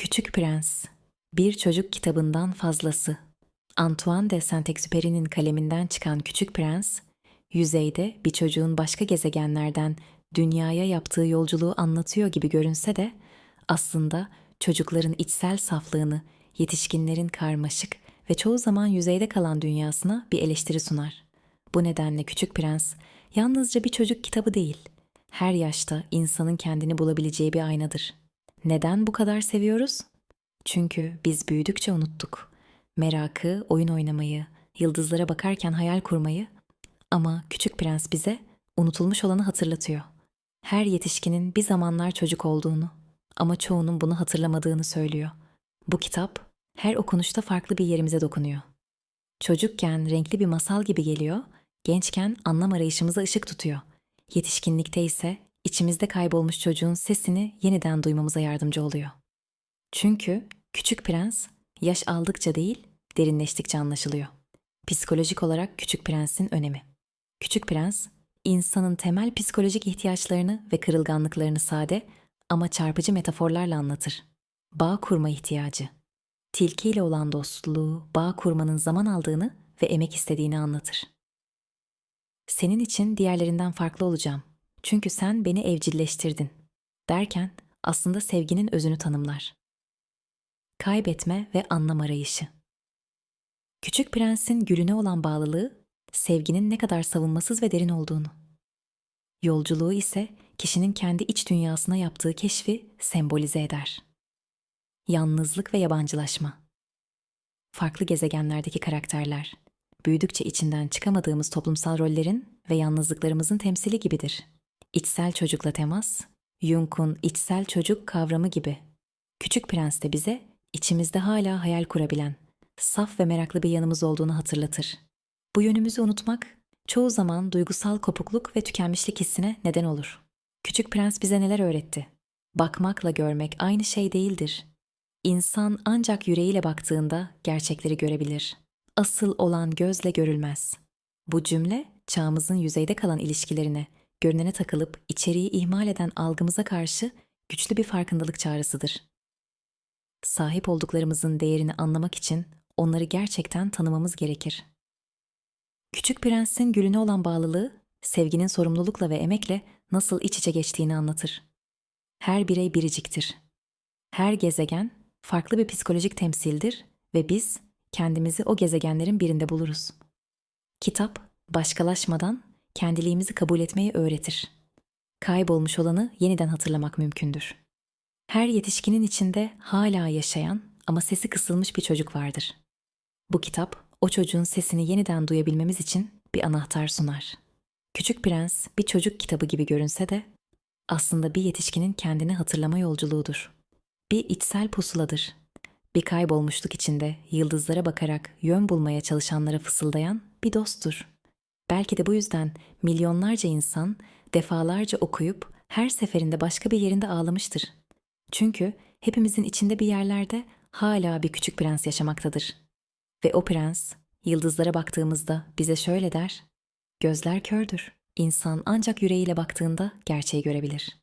Küçük Prens, bir çocuk kitabından fazlası. Antoine de Saint-Exupéry'nin kaleminden çıkan Küçük Prens, yüzeyde bir çocuğun başka gezegenlerden dünyaya yaptığı yolculuğu anlatıyor gibi görünse de aslında çocukların içsel saflığını, yetişkinlerin karmaşık ve çoğu zaman yüzeyde kalan dünyasına bir eleştiri sunar. Bu nedenle Küçük Prens yalnızca bir çocuk kitabı değil, her yaşta insanın kendini bulabileceği bir aynadır. Neden bu kadar seviyoruz? Çünkü biz büyüdükçe unuttuk. Merakı, oyun oynamayı, yıldızlara bakarken hayal kurmayı ama Küçük Prens bize unutulmuş olanı hatırlatıyor. Her yetişkinin bir zamanlar çocuk olduğunu ama çoğunun bunu hatırlamadığını söylüyor. Bu kitap her okunuşta farklı bir yerimize dokunuyor. Çocukken renkli bir masal gibi geliyor, gençken anlam arayışımıza ışık tutuyor. Yetişkinlikte ise içimizde kaybolmuş çocuğun sesini yeniden duymamıza yardımcı oluyor. Çünkü Küçük Prens yaş aldıkça değil, derinleştikçe anlaşılıyor. Psikolojik olarak Küçük Prens'in önemi. Küçük Prens, insanın temel psikolojik ihtiyaçlarını ve kırılganlıklarını sade ama çarpıcı metaforlarla anlatır. Bağ kurma ihtiyacı. Tilkiyle olan dostluğu, bağ kurmanın zaman aldığını ve emek istediğini anlatır. Senin için diğerlerinden farklı olacağım. Çünkü sen beni evcilleştirdin. Derken aslında sevginin özünü tanımlar. Kaybetme ve anlam arayışı. Küçük Prens'in gülüne olan bağlılığı, sevginin ne kadar savunmasız ve derin olduğunu. Yolculuğu ise kişinin kendi iç dünyasına yaptığı keşfi sembolize eder. Yalnızlık ve yabancılaşma. Farklı gezegenlerdeki karakterler, büyüdükçe içinden çıkamadığımız toplumsal rollerin ve yalnızlıklarımızın temsili gibidir. İçsel çocukla temas, Jung'un içsel çocuk kavramı gibi. Küçük Prens de bize içimizde hala hayal kurabilen, saf ve meraklı bir yanımız olduğunu hatırlatır. Bu yönümüzü unutmak çoğu zaman duygusal kopukluk ve tükenmişlik hissine neden olur. Küçük Prens bize neler öğretti? Bakmakla görmek aynı şey değildir. İnsan ancak yüreğiyle baktığında gerçekleri görebilir. Asıl olan gözle görülmez. Bu cümle çağımızın yüzeyde kalan ilişkilerine, görünene takılıp içeriği ihmal eden algımıza karşı güçlü bir farkındalık çağrısıdır. Sahip olduklarımızın değerini anlamak için onları gerçekten tanımamız gerekir. Küçük Prens'in gülüne olan bağlılığı, sevginin sorumlulukla ve emekle nasıl iç içe geçtiğini anlatır. Her birey biriciktir. Her gezegen farklı bir psikolojik temsildir ve biz kendimizi o gezegenlerin birinde buluruz. Kitap, başkalaşmadan kendiliğimizi kabul etmeyi öğretir. Kaybolmuş olanı yeniden hatırlamak mümkündür. Her yetişkinin içinde hala yaşayan ama sesi kısılmış bir çocuk vardır. Bu kitap, o çocuğun sesini yeniden duyabilmemiz için bir anahtar sunar. Küçük Prens bir çocuk kitabı gibi görünse de aslında bir yetişkinin kendini hatırlama yolculuğudur. Bir içsel pusuladır. Bir kaybolmuşluk içinde yıldızlara bakarak yön bulmaya çalışanlara fısıldayan bir dosttur. Belki de bu yüzden milyonlarca insan defalarca okuyup her seferinde başka bir yerinde ağlamıştır. Çünkü hepimizin içinde bir yerlerde hala bir küçük prens yaşamaktadır. Ve o prens yıldızlara baktığımızda bize şöyle der: Gözler kördür. İnsan ancak yüreğiyle baktığında gerçeği görebilir.